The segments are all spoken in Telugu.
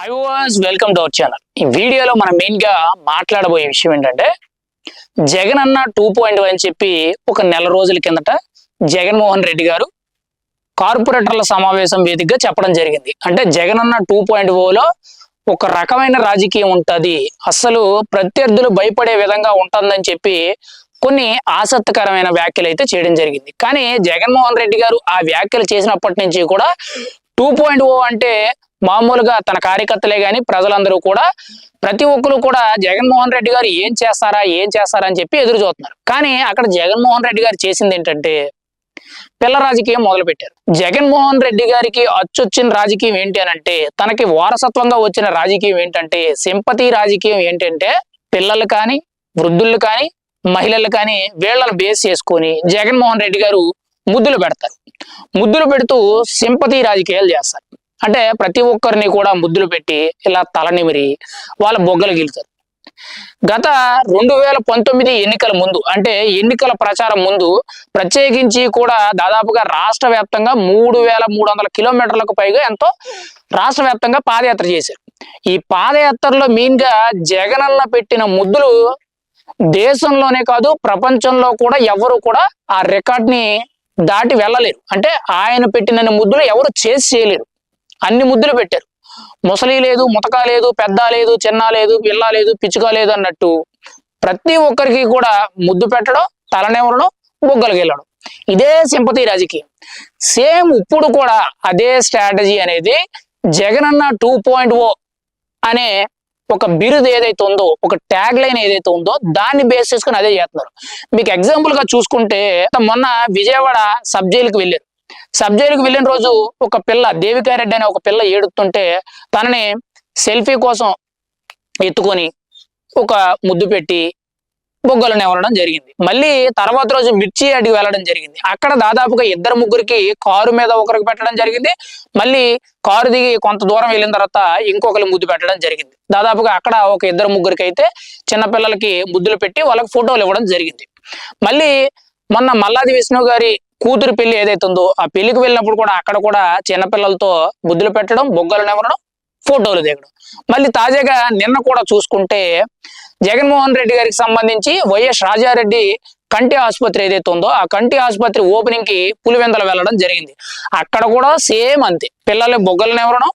Hi was welcome to our channel ఈ వీడియోలో మనం మెయిన్గా మాట్లాడబోయే విషయం ఏంటంటే జగన్ అన్న టూ పాయింట్ అని చెప్పి ఒక నెల రోజుల కిందట జగన్మోహన్ రెడ్డి గారు కార్పొరేటర్ల సమావేశం వేదికగా చెప్పడం జరిగింది. అంటే జగన్ అన్న టూ పాయింట్ ఓలో ఒక రకమైన రాజకీయం ఉంటుంది. అసలు ప్రత్యర్థులు భయపడే విధంగా ఉంటుందని చెప్పి కొన్ని ఆసక్తికరమైన వ్యాఖ్యలు అయితే చేయడం జరిగింది. కానీ జగన్మోహన్ రెడ్డి గారు ఆ వ్యాఖ్యలు చేసినప్పటి నుంచి కూడా టూ పాయింట్ ఓ అంటే మామూలుగా తన కార్యకర్తలే గాని ప్రజలందరూ కూడా ప్రతి ఒక్కరు కూడా జగన్మోహన్ రెడ్డి గారు ఏం చేస్తారా ఏం చేస్తారా అని చెప్పి ఎదురు చూస్తున్నారు. కానీ అక్కడ జగన్మోహన్ రెడ్డి గారు చేసింది ఏంటంటే పిల్ల రాజకీయం మొదలు పెట్టారు జగన్మోహన్ రెడ్డి గారికి అచ్చొచ్చిన రాజకీయం ఏంటి అని అంటే తనకి వారసత్వంగా వచ్చిన రాజకీయం ఏంటంటే సింపతి రాజకీయం ఏంటంటే పిల్లలు కానీ వృద్ధులు కానీ మహిళలు కానీ వీళ్ళని బేస్ చేసుకొని జగన్మోహన్ రెడ్డి గారు ముద్దులు పెడతారు. ముద్దులు పెడుతూ సింపతి రాజకీయాలు చేస్తారు. అంటే ప్రతి ఒక్కరిని కూడా ముద్దులు పెట్టి ఇలా తలనిమిరి వాళ్ళ బొగ్గలు గెలుతారు గత రెండు వేల పంతొమ్మిది ఎన్నికల ముందు అంటే ఎన్నికల ప్రచారం ముందు ప్రత్యేకించి కూడా దాదాపుగా రాష్ట్ర వ్యాప్తంగా మూడు వేల మూడు వందల కిలోమీటర్లకు పైగా ఎంతో రాష్ట్ర వ్యాప్తంగా పాదయాత్ర చేశారు. ఈ పాదయాత్రలో మెయిన్గా జగనన్న పెట్టిన ముద్దులు దేశంలోనే కాదు ప్రపంచంలో కూడా ఎవరు కూడా ఆ రికార్డ్ని దాటి వెళ్ళలేరు. అంటే ఆయన పెట్టిన ముద్దులు ఎవరు చేసి చేయలేరు. అన్ని ముద్దులు పెట్టారు. ముసలి లేదు ముతక లేదు పెద్ద లేదు చిన్న లేదు పిల్ల లేదు పిచ్చుక లేదు అన్నట్టు ప్రతి ఒక్కరికి కూడా ముద్దు పెట్టడం తలనెవరడం బొగ్గలకి వెళ్ళడం. ఇదే సింపతి రాజకీయం. సేమ్ ఇప్పుడు కూడా అదే స్ట్రాటజీ అనేది జగనన్న టూ పాయింట్ ఓ అనే ఒక బిరుదు ఏదైతే ఉందో ఒక ట్యాగ్ లైన్ ఏదైతే ఉందో దాన్ని బేస్ చేసుకుని అదే చేస్తున్నారు. మీకు ఎగ్జాంపుల్గా చూసుకుంటే మొన్న విజయవాడ సబ్ జైలుకి వెళ్ళారు. సబ్ వెళ్ళిన రోజు ఒక పిల్ల దేవికారెడ్డి అనే ఒక పిల్ల ఏడుతుంటే తనని సెల్ఫీ కోసం ఎత్తుకొని ఒక ముద్దు పెట్టి బొగ్గలను ఎవరడం జరిగింది. మళ్ళీ తర్వాత రోజు మిర్చి అడిగి వెళ్ళడం జరిగింది. అక్కడ దాదాపుగా ఇద్దరు ముగ్గురికి కారు మీద ఒకరికి పెట్టడం జరిగింది. మళ్ళీ కారు దిగి కొంత దూరం వెళ్ళిన తర్వాత ఇంకొకరికి ముద్దు పెట్టడం జరిగింది. దాదాపుగా అక్కడ ఒక ఇద్దరు ముగ్గురికి అయితే చిన్నపిల్లలకి ముద్దులు పెట్టి వాళ్ళకి ఫోటోలు ఇవ్వడం జరిగింది. మళ్ళీ మొన్న మల్లాది విష్ణు గారి కూతురు పెళ్ళి ఏదైతే ఉందో ఆ పెళ్ళికి వెళ్ళినప్పుడు కూడా అక్కడ కూడా చిన్నపిల్లలతో బుద్ధులు పెట్టడం బొగ్గలు నివ్వడం ఫోటోలు దిగడం. మళ్ళీ తాజాగా నిన్న కూడా చూసుకుంటే జగన్మోహన్ రెడ్డి గారికి సంబంధించి వైఎస్ రాజారెడ్డి కంటి ఆసుపత్రి ఏదైతే ఉందో ఆ కంటి ఆసుపత్రి ఓపెనింగ్కి పులివెందల వెళ్ళడం జరిగింది. అక్కడ కూడా సేమ్ అంతే. పిల్లలు బొగ్గలు ఇవ్వడం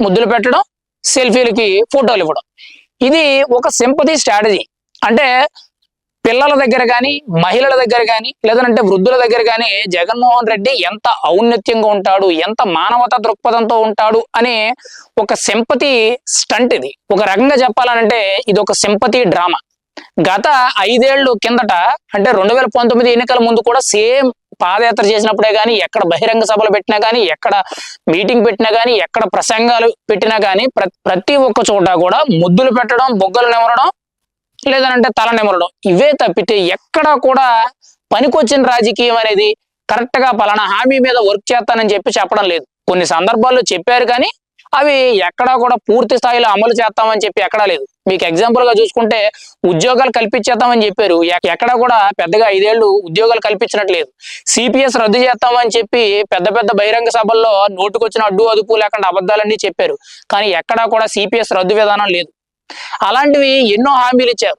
ముద్దులు పెట్టడం సెల్ఫీలకి ఫోటోలు ఇవ్వడం. ఇది ఒక సింపతి స్ట్రాటజీ. అంటే పిల్లల దగ్గర కానీ మహిళల దగ్గర కానీ లేదంటే వృద్ధుల దగ్గర కానీ జగన్మోహన్ రెడ్డి ఎంత ఔన్నత్యంగా ఉంటాడు ఎంత మానవతా దృక్పథంతో ఉంటాడు అనే ఒక సింపతి స్టంట్ ఇది. ఒక రకంగా చెప్పాలంటే ఇది ఒక సింపతి డ్రామా. గత ఐదేళ్ళు కిందట అంటే రెండు వేల పంతొమ్మిది ఎన్నికల ముందు కూడా సేమ్ పాదయాత్ర చేసినప్పుడే కానీ ఎక్కడ బహిరంగ సభలు పెట్టినా కానీ ఎక్కడ మీటింగ్ పెట్టినా కానీ ఎక్కడ ప్రసంగాలు పెట్టినా కానీ ప్రతి ఒక్క చోట కూడా ముద్దులు పెట్టడం బొగ్గలు నివరడం లేదనంటే తల నిమరడం. ఇవే తప్పితే ఎక్కడా కూడా పనికొచ్చిన రాజకీయం అనేది కరెక్ట్గా పలానా హామీ మీద వర్క్ చేస్తానని చెప్పి చెప్పడం లేదు. కొన్ని సందర్భాల్లో చెప్పారు కానీ అవి ఎక్కడా కూడా పూర్తి స్థాయిలో అమలు చేస్తామని చెప్పి ఎక్కడా లేదు. మీకు ఎగ్జాంపుల్గా చూసుకుంటే ఉద్యోగాలు కల్పించేస్తామని చెప్పారు. ఎక్కడా కూడా పెద్దగా ఐదేళ్ళు ఉద్యోగాలు కల్పించినట్లేదు. సిపిఎస్ రద్దు చేస్తామని చెప్పి పెద్ద పెద్ద బహిరంగ సభల్లో నోటుకొచ్చిన అడ్డు అదుపు లేకుండా అబద్ధాలన్నీ చెప్పారు. కానీ ఎక్కడా కూడా సిపిఎస్ రద్దు విధానం లేదు. అలాంటివి ఎన్నో హామీలు ఇచ్చారు.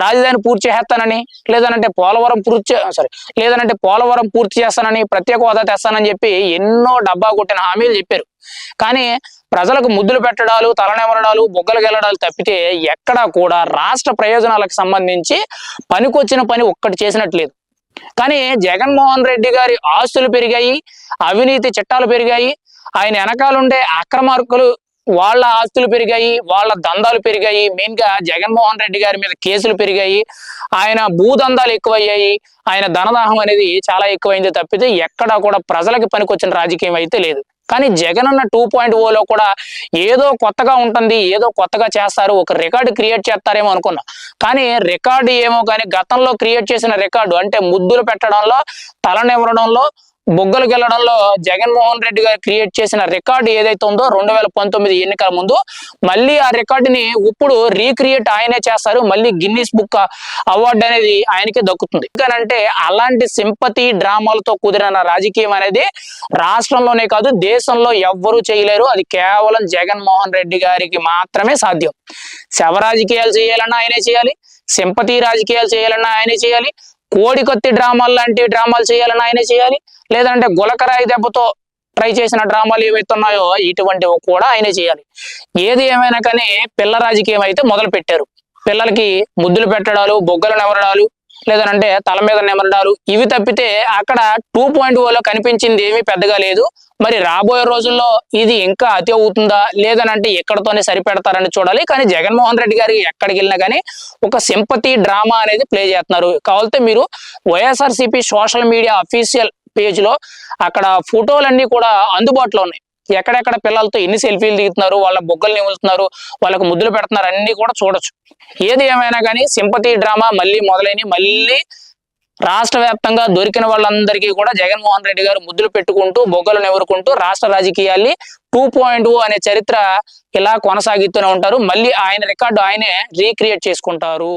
రాజధాని పూర్తి చేస్తానని లేదనంటే పోలవరం పూర్తి సారీ లేదనంటే పోలవరం పూర్తి చేస్తానని ప్రత్యేక హోదా తెస్తానని చెప్పి ఎన్నో డబ్బా కొట్టిన హామీలు చెప్పారు. కానీ ప్రజలకు ముద్దులు పెట్టడాలు తలనెమరడాలు బొగ్గలు గెలడాలు తప్పితే ఎక్కడా కూడా రాష్ట్ర ప్రయోజనాలకు సంబంధించి పనికొచ్చిన పని ఒక్కటి చేసినట్లేదు. కానీ జగన్మోహన్ రెడ్డి గారి ఆస్తులు పెరిగాయి అవినీతి చట్టాలు పెరిగాయి ఆయన వెనకాలండే అక్రమార్కులు వాళ్ళ ఆస్తులు పెరిగాయి వాళ్ళ దందాలు పెరిగాయి. మెయిన్గా జగన్మోహన్ రెడ్డి గారి మీద కేసులు పెరిగాయి. ఆయన భూదందాలు ఎక్కువయ్యాయి. ఆయన ధనదాహం అనేది చాలా ఎక్కువైంది తప్పితే ఎక్కడా కూడా ప్రజలకి పనికొచ్చిన రాజకీయం అయితే లేదు. కానీ జగన్ అన్న టూ పాయింట్ ఓలో కూడా ఏదో కొత్తగా ఉంటుంది ఏదో కొత్తగా చేస్తారు ఒక రికార్డు క్రియేట్ చేస్తారేమో అనుకున్నా. కానీ రికార్డు ఏమో కానీ గతంలో క్రియేట్ చేసిన రికార్డు అంటే ముద్దులు పెట్టడంలో తలనివ్వడంలో బొగ్గలు గెలడంలో జగన్మోహన్ రెడ్డి గారు క్రియేట్ చేసిన రికార్డు ఏదైతే ఉందో రెండు వేల పంతొమ్మిది ఎన్నికల ముందు మళ్ళీ ఆ రికార్డుని ఇప్పుడు రీక్రియేట్ ఆయనే చేస్తారు. మళ్ళీ గిన్నీస్ బుక్ అవార్డు అనేది ఆయనకే దక్కుతుంది. ఎందుకనంటే అలాంటి సింపతి డ్రామాలతో కుదిరిన రాజకీయం అనేది రాష్ట్రంలోనే కాదు దేశంలో ఎవ్వరూ చేయలేరు. అది కేవలం జగన్మోహన్ రెడ్డి గారికి మాత్రమే సాధ్యం. శవ రాజకీయాలు చేయాలన్నా ఆయనే చేయాలి సింపతి రాజకీయాలు చేయాలన్నా ఆయనే చేయాలి కోడికొత్తి డ్రామాలు లాంటి డ్రామాలు చేయాలని ఆయన చేయాలి. లేదంటే గులకరాయి దెబ్బతో ట్రై చేసిన డ్రామాలు ఏవైతే ఉన్నాయో ఇటువంటివి కూడా ఆయనే చేయాలి. ఏది ఏమైనా కానీ పిల్ల రాజకీయం అయితే మొదలు పెట్టారు. పిల్లలకి ముద్దులు పెట్టడాలు బొగ్గలు నెమరడాలు లేదంటే తల మీద నెమరడాలు ఇవి తప్పితే అక్కడ టూ పాయింట్ ఓలో కనిపించింది ఏమీ పెద్దగా లేదు. మరి రాబోయే రోజుల్లో ఇది ఇంకా అతి అవుతుందా? లేదనంటే ఎక్కడతోనే సరిపెడతారని చూడాలి. కానీ జగన్మోహన్ రెడ్డి గారికి ఎక్కడికి వెళ్ళినా కానీ ఒక సింపతి డ్రామా అనేది ప్లే చేస్తున్నారు. కావాలంటే మీరు వైఎస్ఆర్సీపీ సోషల్ మీడియా అఫీషియల్ పేజ్లో అక్కడ ఫోటోలన్నీ కూడా అందుబాటులో ఉన్నాయి. ఎక్కడెక్కడ పిల్లలతో ఎన్ని సెల్ఫీలు దిగుతున్నారు వాళ్ళ బొగ్గలు నిములుతున్నారు వాళ్ళకు ముద్దులు పెడుతున్నారు అన్ని కూడా చూడొచ్చు. ఏది ఏమైనా కానీ సింపతి డ్రామా మళ్ళీ మొదలైన మళ్ళీ రాష్ట్ర వ్యాప్తంగా దొరికిన వాళ్ళందరికీ కూడా జగన్మోహన్ రెడ్డి గారు ముద్దులు పెట్టుకుంటూ బొగ్గలు నెవరుకుంటూ రాష్ట్ర రాజకీయాల్ని టూ పాయింట్ అనే చరిత్ర ఇలా కొనసాగిస్తూనే ఉంటారు. మళ్ళీ ఆయన రికార్డు ఆయనే రీక్రియేట్ చేసుకుంటారు.